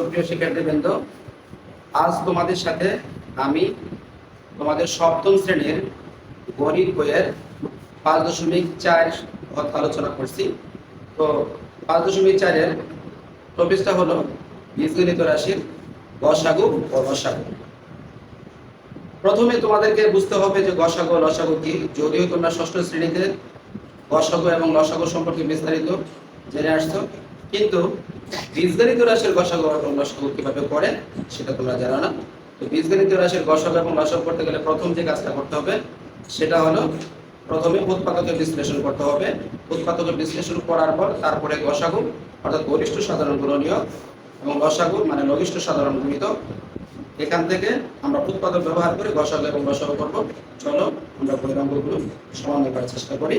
সুপ্রিয় শিক্ষার্থীবৃন্দ, আজ তোমাদের সাথে আমি তোমাদের সপ্তম শ্রেণির গণিত বইয়ের পাঁচ দশমিক চার কথা আলোচনা করছি। তো পাঁচ দশমিক চারের টপিকটা হলো বীজগণিত রাশির গসাগু ও লসাগু। প্রথমে তোমাদেরকে বুঝতে হবে যে গসাগু লসাগু কি, যদিও তোমরা ষষ্ঠ শ্রেণীতে গসাগু এবং লসাগু সম্পর্কে বিস্তারিত জেনে আসছো, কিন্তু বীজগণিত রাশির গসাগু এবং লসাগু কীভাবে করে সেটা তোমরা জানো না। তো বীজগণিত রাশির গসাগু এবং লসাগু করতে গেলে প্রথম যে কাজটা করতে হবে, সেটা হলো প্রথমে উৎপাদকের বিশ্লেষণ করতে হবে। উৎপাদকের বিশ্লেষণ করার পর তারপরে গসাগু অর্থাৎ গরিষ্ঠ সাধারণ গুণনীয় এবং লসাগু মানে লঘিষ্ঠ সাধারণ গুণিত। এখান থেকে আমরা উৎপাদক ব্যবহার করে গসাগু এবং লসাগু করব। চলো আমরা বৈরাঙ্গগুলো সমন্বয় করার চেষ্টা করি।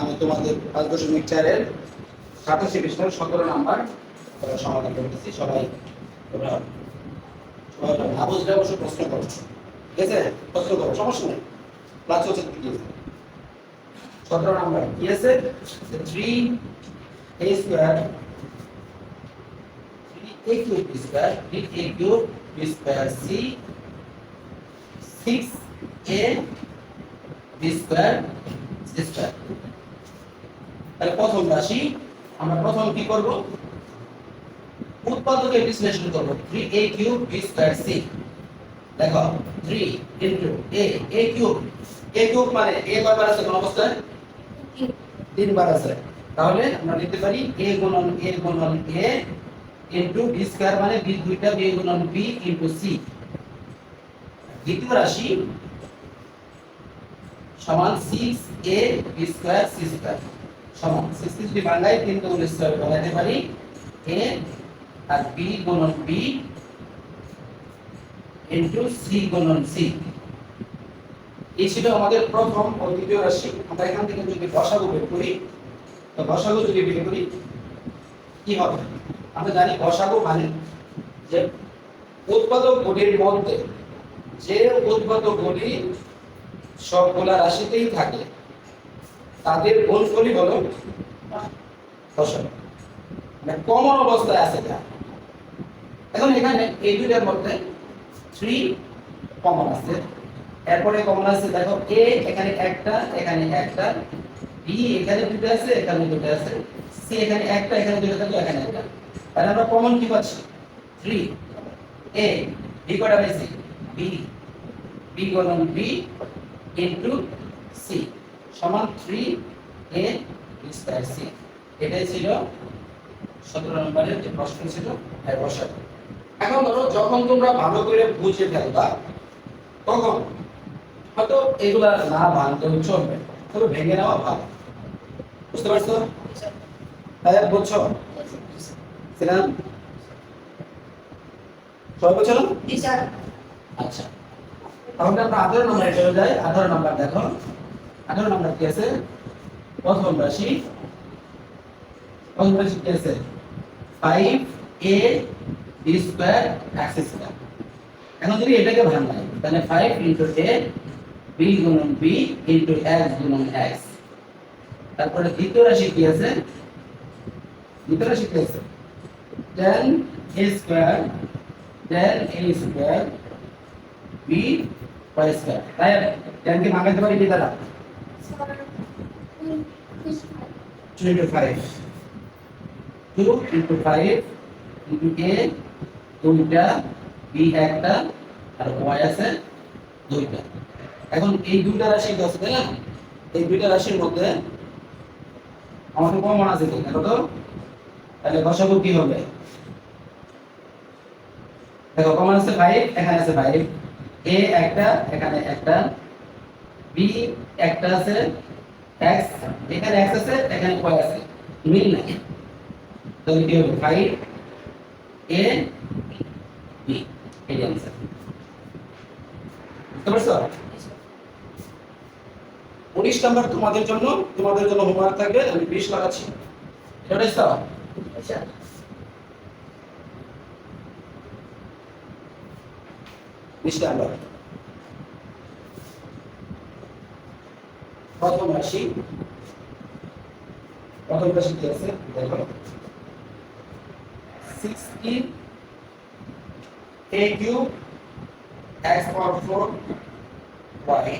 আমি তোমাদের পাঁচ দশমিক চারের সাতাশি পৃষ্ঠার সতেরো নাম্বার আহ, সমাধান করতেছি সবাই তোমরা সবাই না বুঝলে প্রশ্ন করো। ঠিক আছে? প্রশ্ন করো সমস্যা নেই। ক্লাস হচ্ছে সতেরো নাম্বার কি আছে? থ্রি এ স্কোয়ার তাহলে প্রথম রাশি আমরা প্রথম কি করব? উৎপাদকের বিশ্লেষণ করব। 3a cube b square c দেখো 3 into a a cube a cube মানে a কয়বার আছে কোন অবস্থায়? তিনবার আছে। তাহলে আমরা লিখতে পারি a গুণন a গুণন a ইনটু b স্কয়ার মানে b দুইটা b গুণন b ইনটু c দ্বিতীয় রাশি সমান 6a b square c square সমান 60 যদি বাংলায় তিন গুণ স্কয়ার বানাতে পারি, a আর b গুণন b ইনটু c গুণন c এই ছিল আমাদের প্রথম ও দ্বিতীয় রাশি। আমরা এখান থেকে যদি গসাগু বের করি, তো গসাগু যদি বের করি, কি হবে? আমরা জানি গসাগু মানে যে উৎপাদক গুলির মধ্যে, যে উৎপাদক গুলি সবগুলা রাশিতেই থাকে, তাদের গুণফলই হলো ফসল মানে কমন অবস্থায় আছে যা। এখন এখানে এই দুইটার মধ্যে থ্রি কমন আছে। এরপরে কমন আছে, দেখো এ এখানে একটা এখানে একটা বি এখানে দুটো আছে, এখানে দুটো আছে সি এখানে একটা, এখানে দুটো থাকল এখানে একটা। তাহলে আমরা কমন কি পাচ্ছি? থ্রি এ বি কটা পেয়েছি বি বি গুণন বি ইন্টু সি সমান থ্রি এ স্কয়ার সি এটাই ছিল সতেরো নম্বরের যে প্রশ্ন ছিল এর বসা এখন ধরো যখন তোমরা ভালো করে বুঝে ফেলবা তখন হয়তো এগুলা না ভাঙতেও চলবে তবে ভেঙে নেওয়া ভালো। বুঝতে পারছ? তাই বুঝছ সিনান? সবাই বুঝছ না? আচ্ছা। তাহলে আমরা আঠারো নম্বরে চলে যাই। আঠারো নম্বর দেখো। আঠারো নম্বর কি আছে? প্রথম রাশি। প্রথম রাশি কি আছে? Five A B square X এখন যদি এটাকে ভাঙাই, তাহলে ফাইভ ইন্টু এ বি গুণন বি ইন্টু এক্স গুণন এক্স তারপরে দ্বিতীয় রাশি কি আছে? দ্বিতীয় রাশি কি আছে? Ten A square ten A square B Y square তাই টেন কে ভাঙাইতে পারি কি দ্বারা two into five two into five into A দুইটা বি একটা, আর ওয়াই আছে দুইটা। এখন এই দুইটা রাশি আছে তাই না? এই দুইটা রাশির মধ্যে আমাদের কমন আছে কি দেখো তো। তাহলে গসাগু কি হবে? দেখো কমন আছে ফাইভ এখানে আছে ফাইভ এ একটা, এখানে একটা। বি একটা আছে এক্স এখানে এক্স আছে, এখানে ওয়াই আছে। মিল নাই। তাহলে কি হবে? ফাইভ এ বুঝতে পারছ? উনিশ নাম্বার তোমাদের জন্য তোমাদের জন্য হোমওয়ার্ক থাকবে আমি বিশ লাগাচ্ছি। এটা বুঝছ বিশ নাম্বার। প্রথম রাশি। প্রথম রাশি কি আছে দেখো। A cube x power 4 y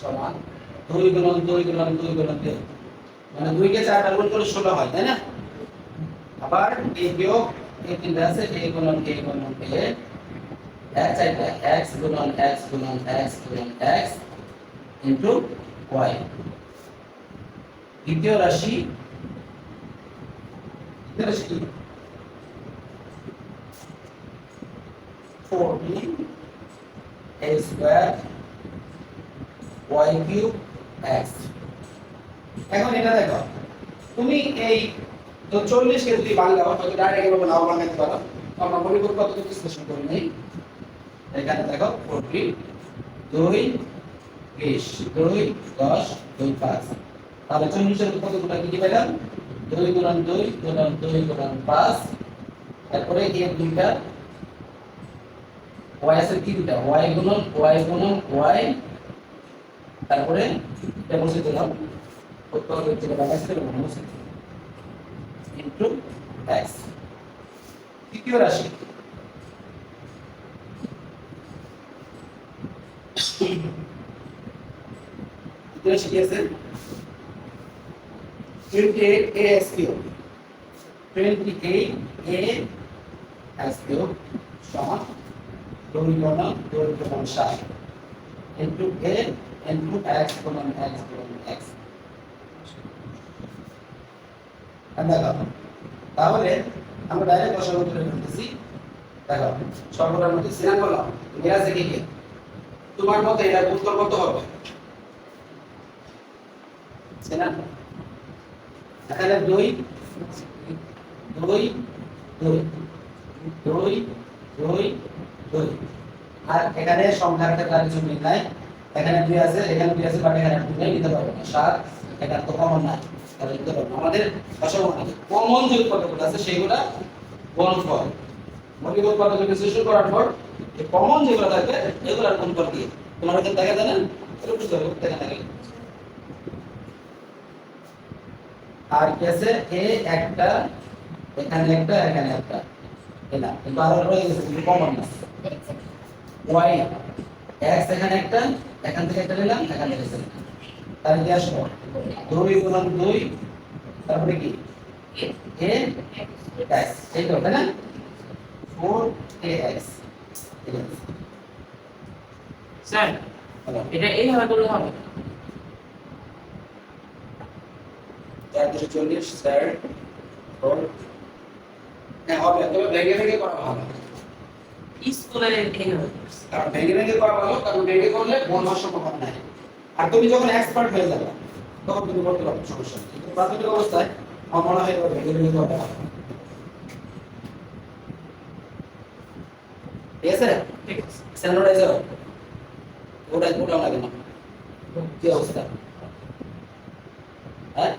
সমান দুই গুণন দুই গুণন দুই গুণন দুই। মানে দুই কে চার বার গুণ করলে ষোলো হয়, তাই না? আবার a বিয়োগ a তিনটা আছে a গুণন a গুণন a x চারটা x গুণন x গুণন x গুণন, x ইনটু y দ্বিতীয় রাশি দ্বিতীয় রাশি কি four a square y cube x. এখন এটা দেখো, তুমি এই তো চল্লিশ কে যদি বাংলাও হয়তো ডাইরেক্ট এভাবে নাও বাংলাতে পারো। আমরা করি কত বিশ্লেষণ করে নেই। এখানে দেখো ফোরটি দুই বিশ, দুই দশ, দুই পাঁচ। তাহলে চল্লিশের কতগুলো কি কি পেলাম? দুই গুণন দুই গুণন দুই গুণন পাঁচ। তারপরে এর দুইটা ওয়াই আছে কি দুটা? ওয়াই গুণন ওয়াই গুণন ওয়াই তারপরে এটা বসে দিলাম উত্তর যেটা বাকি আছে বসে ইনটু এক্স তৃতীয় রাশি। তৃতীয় রাশি কি আছে? Twenty eight A S Q twenty eight A সমান দুই গুণন সাত ইনটু এ ইনটু এক্স গুণন এক্স গুণন এক্স তাহলে আমরা ডাইরেক্ট দশার উত্তরে ফেলতেছি দেখো সর্বদার মধ্যে সিনান বললাম আছে কি কি তোমার মতে এটা উত্তর কত হবে? সিনান এখানে দুই দুই দুই দুই দুই দুই। আর এখানে সংখ্যার একটা কিছু মিল নাই। এখানে দুই আছে, এখানে দুই আছে বাট এখানে দুই নিতে পারব না। সাত এখানে তো কমন নাই। তাহলে নিতে পারব। আমাদের কমন যে উৎপাদকগুলো আছে সেগুলা গুণফল মৌলিক উৎপাদক বিশ্লেষণ করার পর কমন যেগুলো থাকবে, এগুলো আর গুণফল দিয়ে? তোমার ওখানে দেখা যায় না এটা বুঝতে হবে দেখা থাকে আর কি আছে? এ একটা, এখানে একটা এখানে একটা। কিন্তু আরও রয়ে গেছে, কিন্তু কমন না। ওয়াই এক্স এখানে একটা এখান থেকে একটা নিলাম এখান থেকে একটা নিলাম। তাহলে কি আসব। দুই গুণন দুই তারপরে কি? এ এক্স এই তো তাই না? ফোর এ এক্স স্যার এটা এইভাবে করলে হবে? চার দুশো চল্লিশ স্যার। হ্যাঁ হবে। তবে ভেঙে ভেঙে করা ভালো স্কুলে এইভাবে করছে। কারণ ভেঙে ভেঙে করা ভালো কারণ ভেঙে করলে মন সম্ভাবনা নাই। আর তুমি যখন এক্সপার্ট হয়ে যাবে তখন তুমি করতে পারবে সমস্যা নেই। কিন্তু প্রাথমিক অবস্থায় আমার মনে হয় ভেঙে ভেঙে করা ভালো। ঠিক আছে? স্যানোডাইজার ওটা ওটা লাগে না। কি অবস্থা? হ্যাঁ?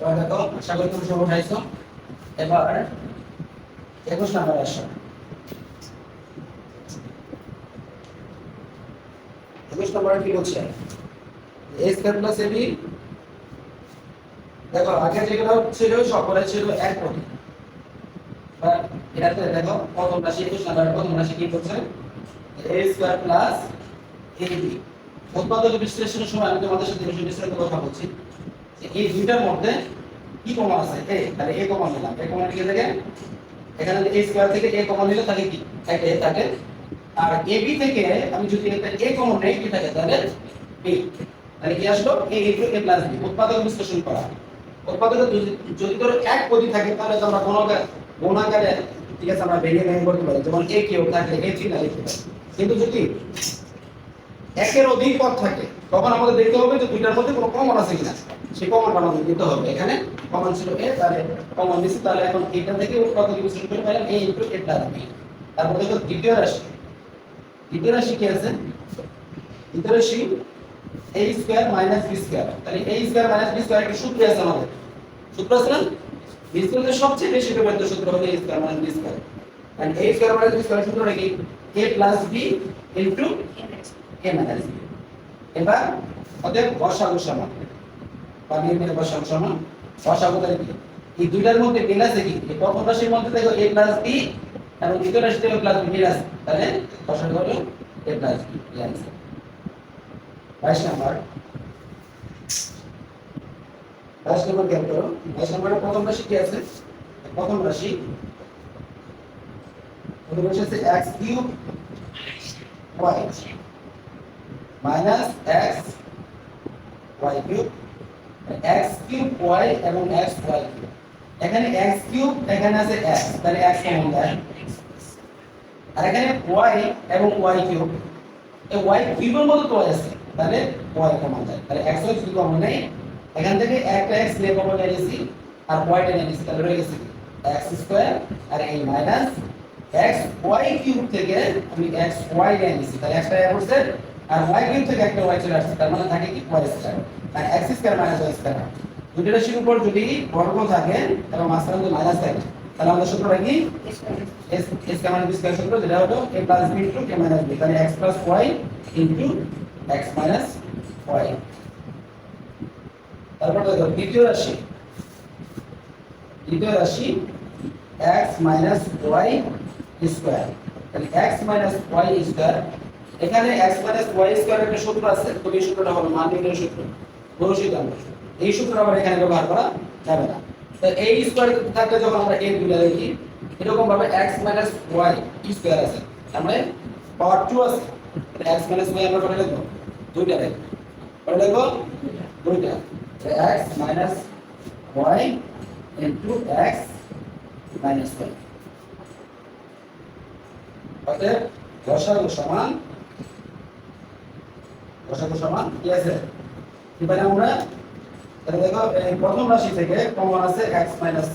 এবার দেখো, আশা এবার একুশ আসো। একুশ কি বলছে? দেখো, আগে যেগুলো ছিল, সকলে ছিল এক কোটি। এটাতে দেখো, প্রথম রাশি, একুশ নাম্বার প্রথম রাশি কি করছে? এ স্কয়ার প্লাস এবি উৎপাদক বিশ্লেষণের সময় আমি তোমাদের সাথে বিষয় কথা বলছি। এই দুইটার মধ্যে কি কমন আছে? এ তাহলে এ কমন নিলাম। এ কমন কি থাকে এখানে এ স্কয়ার থেকে এ কমন নিলে থাকে কি? একটা থাকে। আর এ বি থেকে আমি যদি একটা এ কমন নেই কি থাকে, তাহলে বি তাহলে কি আসলো? A into A plus B উৎপাদক বিশ্লেষণ করা। উৎপাদকে যদি ধরো এক পদি থাকে, তাহলে তো আমরা গুণাকার গুণাকারে, ঠিক আছে, আমরা ভেঙে ভেঙে করতে পারি। যেমন এ কিউ থাকলে এ থ্রি না লিখতে পারি কিন্তু যদি একের অধিক পদ থাকে তখন আমাদের দেখতে হবে যে দুইটার মধ্যে কোনো কমন আছে কিনা। সেই কমন আমাদের দিতে হবে। এখানে কমন ছিল এ তাহলে কমন দিচ্ছি তাহলে এখন এটা থেকে কত কি বিশ্লেষণ করে A into A plus B তারপর দেখো দ্বিতীয় রাশি। দ্বিতীয় রাশি কি আছে? দ্বিতীয় রাশি a square minus b square তাহলে a square minus b square একটা সূত্র আছে আমাদের। সূত্র আছে না? স্কয়ারের সবচেয়ে বেশি ব্যবহৃত সূত্র হলো a square minus b square and a square minus b square সূত্রটা কি? A plus b into a minus b এবার ওদের বসাগু সমান বা নির্ণয় বসাগু সমান বসাগু তাহলে কি এই দুইটার মধ্যে মিল আছে কি? এই প্রথম রাশির মধ্যে দেখো এ প্লাস বি এবং দ্বিতীয় রাশি থেকে প্লাস বি আছে। তাহলে বসাগু হলো এ প্লাস বি এই বাইশ নাম্বার। বাইশ নম্বর খেয়াল করো। বাইশ নম্বরের প্রথম রাশি কি আছে? প্রথম রাশি প্রথম রাশি আছে x cube y minus x y cube, x cube y এবং এক্স ওয়াই কিউব। এখানে এক্স কিউব, এখানে আছে এক্স, তাহলে এক্স কমন যায় আর এখানে ওয়াই এবং ওয়াই কিউব। এই ওয়াই কিউবের মতো তো আছে, তাহলে ওয়াই কমন যায় তাহলে এক্স ওয়াই কিউব কমন নেই। এখান থেকে একটা এক্স নিয়ে কমন নিয়ে নিয়েছি আর ওয়াইটা নিয়ে নিয়েছি তাহলে রয়ে গেছে এক্স স্কোয়ার, আর এই মাইনাস এক্স ওয়াই কিউব থেকে আমি এক্স ওয়াই নিয়ে নিয়েছি তাহলে একটা এ করছে আর ওয়াই কিউব থেকে একটা ওয়াই চলে আসছে, তার মানে থাকে কি? ওয়াই স্কোয়ার আর x square minus y square দুটো রাশির উপর যদি বর্গ থাকে এবং মাঝখানে যদি মাইনাস থাকে। তাহলে আমাদের সূত্রটা কি? S S K minus square সূত্র, যেটা হলো a plus b into k minus b তাহলে x plus y into x minus y তারপর দেখো, দ্বিতীয় রাশি। দ্বিতীয় রাশি x মাইনাস y স্কয়ার তাহলে x মাইনাস y স্কয়ার এখানে x y স্কয়ার একটা সূত্র আছে, তো এই সূত্রটা হলো মান নির্ণয়ের সূত্র। আমরা এই সূত্র আবার এখানে ব্যবহার করা যাবে না। তো এই স্কয়ার থাকলে যখন আমরা a তুলে দেখি, এরকম ভাবে x y স্কয়ার আছে। আমরা পাওয়ার 2 আছে। x y আমরা করে লিখব দুইটা লিখব করে লিখব দুইটা। x y into x y অতএব দশাগু সমান দশাগু সমান কি আছে এবারে আমরা তাহলে দেখো, এই প্রথম রাশি থেকে কমন আছে x মাইনাস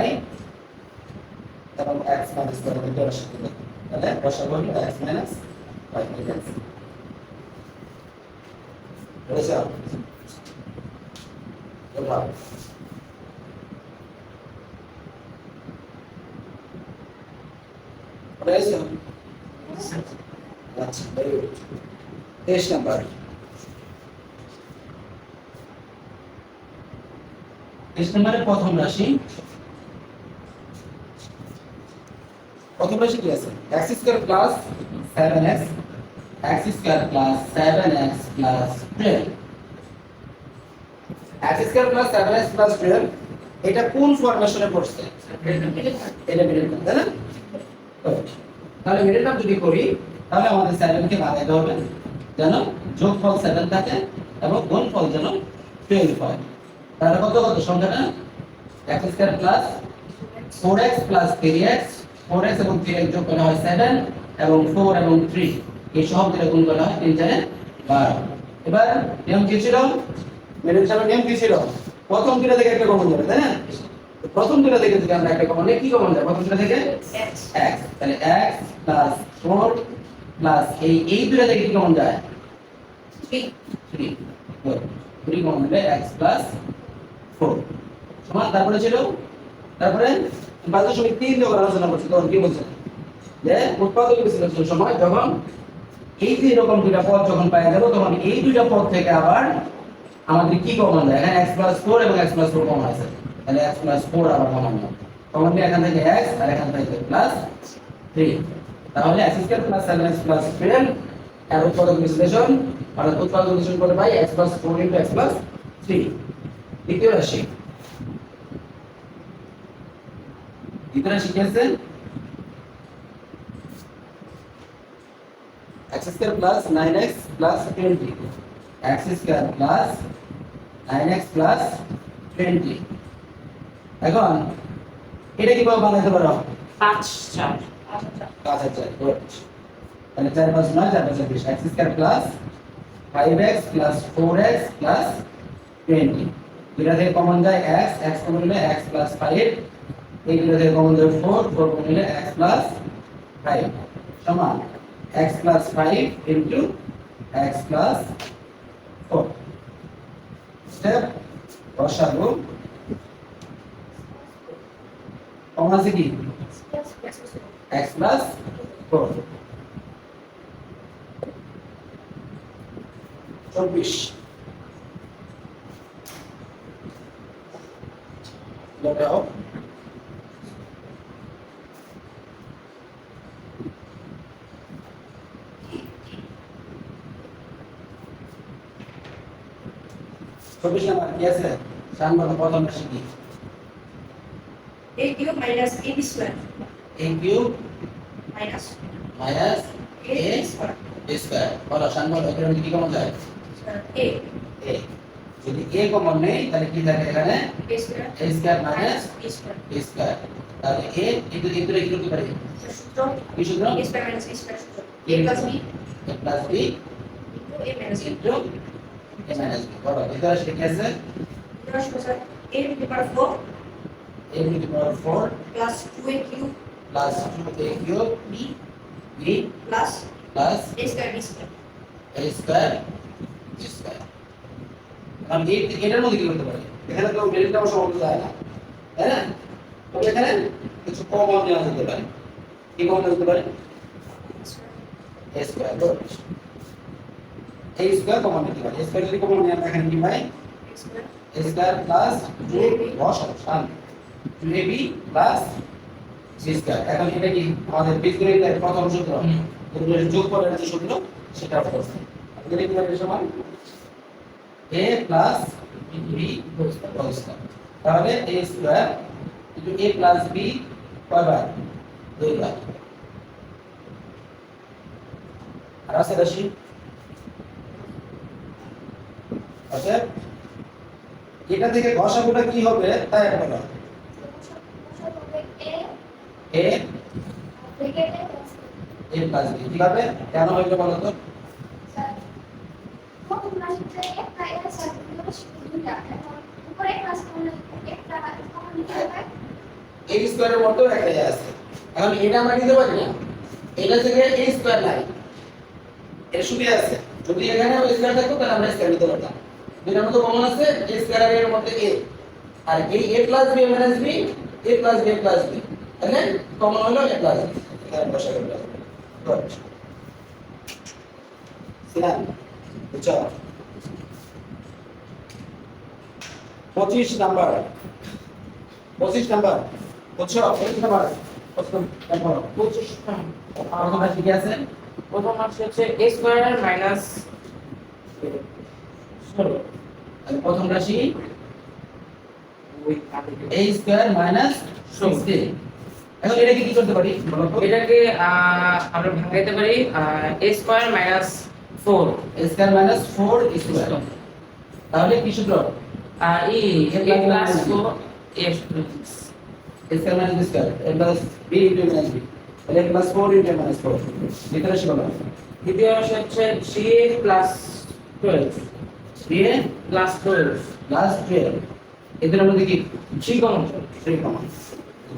y, এবং x মাইনাস y দুটো রাশি থেকে। তাহলে দশাগু হলো x মাইনাস y বুঝেছ আচ্ছা ভেরি গুড তেইশ নাম্বার। তেইশ নম্বরের প্রথম রাশি। প্রথম রাশি কি আছে? X square plus 7x x square plus 7x plus 12 x square plus 7x plus 12 এটা কোন ফরমেশনে পড়ছে? এটা মিডল টার্ম তাই না? তাহলে মিডল টার্ম যদি করি, তাহলে আমাদের 7 কে ভাগাইতে হবে। যেন যোগফল 7 থাকে এবং গুণফল যেন 12 হয়। তাহলে কত কত সংখ্যাটা? x square plus 4x plus 3x 4x এবং 3x যোগ করা হয় সেভেন এবং ফোর এবং থ্রি এই সব দিলে গুণ করা হয় 3 4 12 এবার নিয়ম কি ছিল? মিডল টার্মের নিয়ম কি ছিল? প্রথম দুটো থেকে একটা কমন যাবে তাই না? প্রথম দুটো থেকে যদি আমরা একটা কমন নিই কি কমন যায় প্রথম দুটো থেকে x তাহলে x প্লাস 4 প্লাস এই এই দুটো থেকে কি কমন যায়? 3 3 3 কমন হবে x প্লাস 4 সমান, তারপরে ছিল? তারপরে বাজার সময় তিন যখন আলোচনা করছি, তখন কি বলছেন যে উৎপাদক বিশ্লেষণ সময়, যখন এই যে এরকম দুইটা পদ যখন পাওয়া গেল, তখন এই দুইটা পদ থেকে আবার আমাদের কি কমন যায়? এখানে x প্লাস 4 এবং x প্লাস 4 কমন আছে। তাহলে x প্লাস 4 আবার কমন যায়। কমন এখান থেকে x আর এখান থেকে প্লাস 3 তাহলে স্কয়ার প্লাস 7x প্লাস 12 এর উৎপাদক বিশ্লেষণ অর্থাৎ উৎপাদক বিশ্লেষণ করে পাই x plus 4 into x plus 3 দ্বিতীয় রাশি। দ্বিতীয় রাশি কি আছে? X plus 9x plus 20 x square plus 9x plus 20 এখন, এটা কীভাবে বানাইতে পারো পাঁচ চার। পাঁচ হাজার গুড তাহলে চার পাঁচ নয় চার পাঁচ বিশ x square plus 5x plus 4x plus 20 দুইটা থেকে কমন যায় x x কমন নিলে x প্লাস 5 এই দুটো থেকে কমন যায় 4 4 কমন নিলে x প্লাস 5 সমান x plus 5 into x plus 4 step বসাবো কমন আছে কি x প্লাস 4 চব্বিশ লটাও চব্বিশ নাম্বার কি আছে সাংবাদ প্রথম রাশি কি a cube minus ab square. A cube minus a a square বলো সাংবাদ এখানে কি কমন যায়? A. এ যদি এ কমন নেই তাহলে কি থাকে এখানে? A a square minus a square তাহলে এ কিন্তু এ দূরে কি পারি সূত্র? কি সূত্র? A square minus b square সূত্র। A plus b? A plus b a minus b. Into a minus b বলো ভিতরে সেটা কি আছে? সূত্র sir a to the power 4 a to the power 4 plus 2a cube plus 2 a cube b b plus plus a square b square a square G square আমি এই এটার মধ্যে কি করতে পারি এখানে তো মেরিটটা অবশ্য বলতে যায় না তাই না তো এখানে কিছু কমন নেওয়া যেতে পারে কি কমন নেওয়া যেতে পারে a square a square common নিতে পারে এ স্কয়ার যদি কমন নেওয়া এখানে কি পাই a square a square plus two বস শান্ত টু এ বি প্লাস এখন এটা কি আমাদের বীজগণিতের প্রথম সূত্র? এগুলো যোগ করার যে সূত্র সেটা করছে এখানে কি সমান a plus b whole square তাহলে a square into a plus b কয়বার দুইবার আর আছে রাশি আচ্ছা এটা থেকে ঘষাগুটা কি হবে? তাই একটা a a প্লাস b কীভাবে? কেন হইল বলো তো? a স্কয়ারের আছে। এখন এটা আমরা নিতে পারি না। এটা থেকে a স্কয়ার নাই এর সুবিধা আছে। যদি এখানে ও স্কয়ার থাকতো, তাহলে আমরা স্কয়ার নিতে পারতাম। দুইটার মধ্যে কমন আছে a স্কয়ার এর মধ্যে a আর এই a plus b minus b a plus b plus b তাহলে কমন হলো a প্লাস b গেল গুড বুঝছ পঁচিশ নাম্বার। পঁচিশ নাম্বার। বুঝছ পঁচিশ নাম্বার। পঁচিশ প্রথম রাশি কি আছে? প্রথম রাশি হচ্ছে a স্কয়ার মাইনাস ষোলো প্রথম রাশি? A স্কয়ার মাইনাস সিক্সটিন এখন এটাকে কি করতে পারি? এটাকে আমরা ভাঙাইতে পারি a square minus four a square minus four square তাহলে কি সূত্র? ই A plus B। Four a a square minus square a plus b into minus b. তাহলে a plus four into minus four ভিতরে রাশি দ্বিতীয় হচ্ছে three a plus twelve three a plus twelve plus twelve এদের মধ্যে কি? Three common three common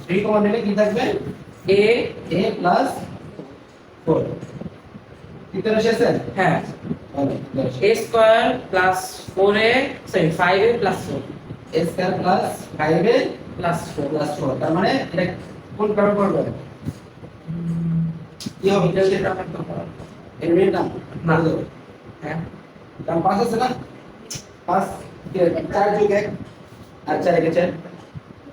three common নিলে কি থাকবে a a প্লাস ফোর ভিতরে রাশি হ্যাঁ a square plus four a sorry five a plus four a square plus five a plus four plus four তার মানে এটা কোন কারণ করবে কি হবে এটা সেটা এর নাম না। হ্যাঁ কারণ পাঁচ আছে না পাঁচ চার যোগ এক আর চার একে চার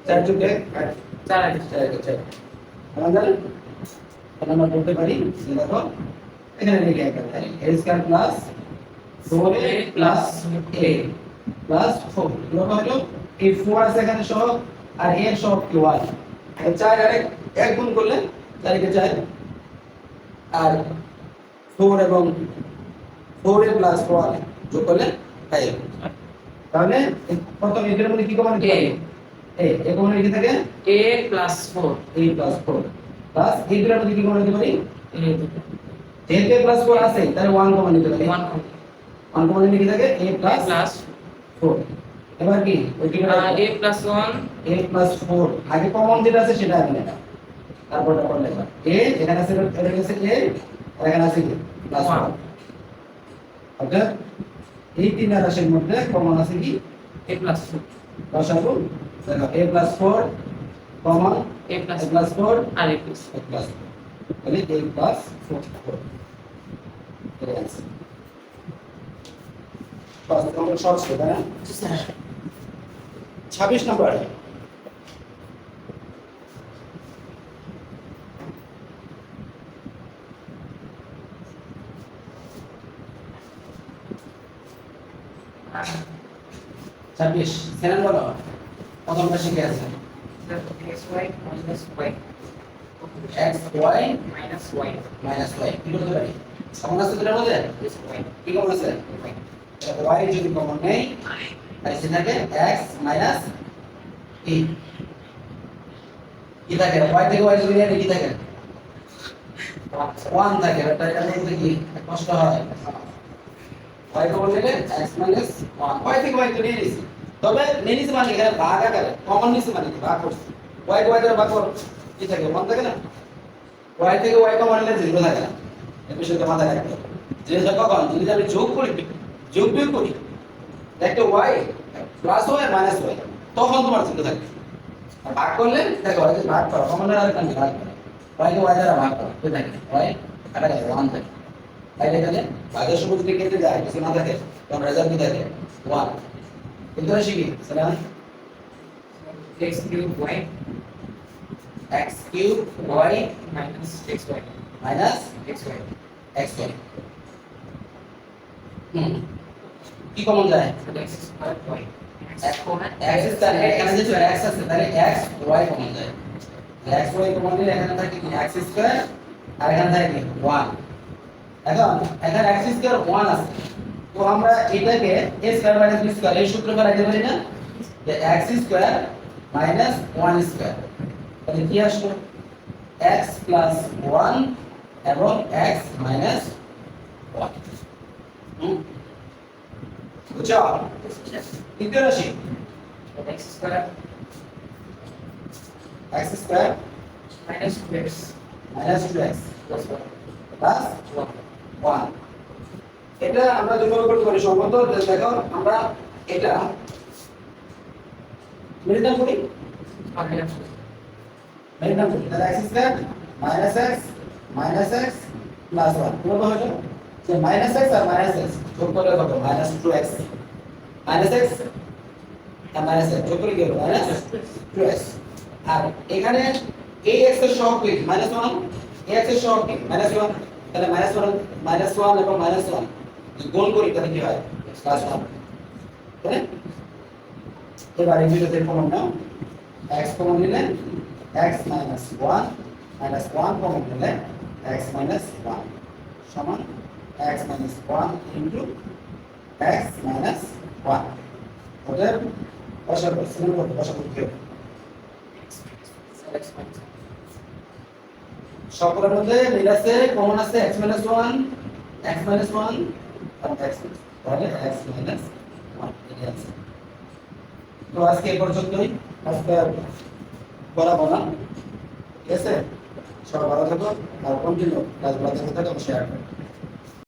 চার যোগ এক আর চার আছে চার একে চার আমরা বলতে পারি দেখো, এখানে লিখে এক আছে a square plus four a plus a plus four লক্ষ্য হলো? এই ফোর আছে এখানে সহ, আর এর সহ কি ওয়ান চার আর এক গুণ করলে চার একে চার। আর ফোর এবং ফোর এ প্লাস ওয়ান যোগ করলে ফাইভ তাহলে, প্রথম এটার মধ্যে কি কমন A। এ কমন লিখে থাকে? a plus four a plus four plus এই দুটার মধ্যে কি কমন নিতে পারি? a যেহেতু প্লাস ফোর আছে তাহলে ওয়ান কমন নিতে পারি। ওয়ান ওয়ান কমন লিখে থাকে প্লাস ফোর এবার কি? ওই কি a plus one a plus four আগে কমন যেটা আছে সেটা আগে লেখা। তারপরটা পরে লেখা। এ এখানে আছে এটা আছে এ আর এখানে আছে কি প্লাস One. ওয়ান অর্থাৎ এই তিন রাশির মধ্যে কমন আছে কি? A প্লাস ফোর দশাগু দেখো প্লাস a প্লাস প্লাস আর প্লাস প্লাস তাহলে প্লাস এর ছিল না? ছাব্বিশ নম্বর বলো। প্রথমটা শিখে আছে ওয়াই কি করতে পারি? কমন আছে দুটার মধ্যে ওয়াই কি কমন আছে? ওয়াই ওয়াই যদি নেই থাকে কি? থাকে? থেকে কি থাকে? থাকে। কষ্ট হয়। এক্স মাইনাস ওয়ান ওয়াই থেকে ওয়াই তো নিয়ে তবে নিছি মানে এখানে ভাগ আকারে কমন নিছি মানে ভাগ করছি। ওয়াই ওয়াই দ্বারা ভাগ কর, কি থাকে? ওয়ান থাকে না? ওয়াই থেকে ওয়াই কমন নিলে জিরো থাকে না। এই বিষয়টা মাথায় রাখতে হবে জিনিসটা কখন যদি আমি যোগ করি, যোগ বিয়োগ করি একটা y plus y minus y তখন তোমার চিন্তা থাকবে আর ভাগ করলে, দেখো ওয়াই ভাগ করো কমনের আর ভাগ করো। ওয়াই কে ওয়াই দ্বারা ভাগ করো কি থাকে ওয়াই কাটা যায় ওয়ান থাকে। তাইলে এখানে ভাগের সময় যদি কেটে যায় কিছু না থাকে তখন রেজাল্ট কি থাকে? ওয়ান কিন্তু শিখি সেটা x cube y x cube y minus x y minus x y x y হুম কি কমন যায় x square y x square এখানে যেহেতু এক্স আছে তাহলে এক্স ওয়াই কমন যায় এক্স ওয়াই কমন দিলে এখানে থাকে কি এক্স স্কয়ার আর এখানে থাকে কি 1 এখন এখানে এক্স স্কয়ার 1 আছে তো আমরা এটাকে a square minus b square এই সূত্র রাখতে পারি না? যে এক্স স্কয়ার মাইনাস 1 স্কয়ার তাহলে কি আসলো? X প্লাস 1 এবং x মাইনাস 1 হুম? বুঝছ? তৃতীয় রাশি। X square x x minus 2x plus one plus 1 এটা আমরা দুইভাবে করতে পারি সম্ভবত দেখো আমরা এটা মিডিয়াম করি মাইনাস করি তাহলে x square minus x minus x plus 1 কীভাবে হলো যে মাইনাস x আর মাইনাস x যোগ করলে কত? মাইনাস 2x মাইনাস x আর মাইনাস x যোগ করলে কি হবে? মাইনাস 2x আর এখানে এই x এর সহগ কি? মাইনাস 1 এই x এর সহগ কি? মাইনাস 1 তাহলে মাইনাস 1 মাইনাস 1 এবং মাইনাস 1 গুণ করি, তাহলে কি হয়? প্লাস 1 তাই না? এবার এই কমন নাও। X কমন নিলে x মাইনাস 1 মাইনাস 1 কমন নিলে x মাইনাস 1 সমান x minus 1 into x minus 1 ওদের বসাবো সিম্পল করতে বসাবো কি হবে? সকলের মধ্যে মিল আছে কমন আছে, x মাইনাস 1 x মাইনাস 1 আর x তাহলে এক্স মাইনাস 1 এটা আছে তো আজকে এই পর্যন্তই আজকে করাবো না ঠিক আছে সবাই ভালো থাকো আর কন্টিনিউ ক্লাসগুলো দেখতে থাকো শেয়ার করো